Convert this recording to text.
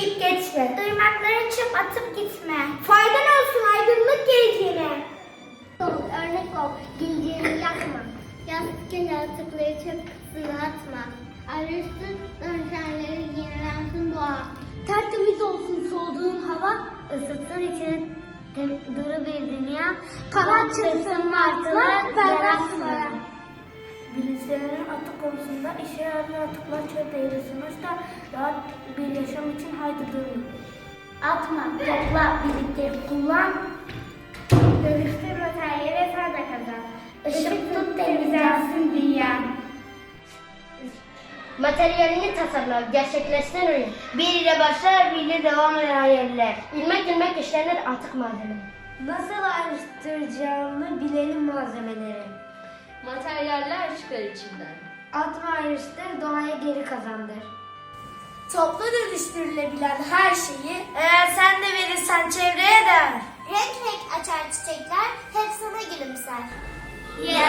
deyip geçme. Irmaklara çöp atıp gitme. Faydan olsun aydınlık geleceğine. Ol, örnek ol, gülceğini yakma. Yastıkın yaratıkları çöp kutusuna atma. Arıştır dönüşenleri yenilensin doğa. Tertemiz olsun solduğun hava, ısıtsın içini tem- duru bir dünya. Kalan çırpsın martılar, sulara. Bilinçlerin atık konusunda işe yarayan atıklar çöp değil. Sonuçta rahat bir yaşam durun. Atma, topla, birlikte kullan. Dönüştür materyali ve sen de kazan. Işık tut temizlensin dünya. Materyalini tasarla, gerçekleşsen oyun. Bir ile başlar, bir ile devam eden hayaller. İlmek ilmek işlenir atık malzeme. Nasıl ayrıştıracağını bilelim malzemeleri. Materyaller çıkar içinden. Atma ayrıştır, doğaya geri kazandır. Toplu dönüştürülebilen her şeyi eğer sen de verirsen çevreye değer. Renk renk açar çiçekler hep sana gülümser. Yer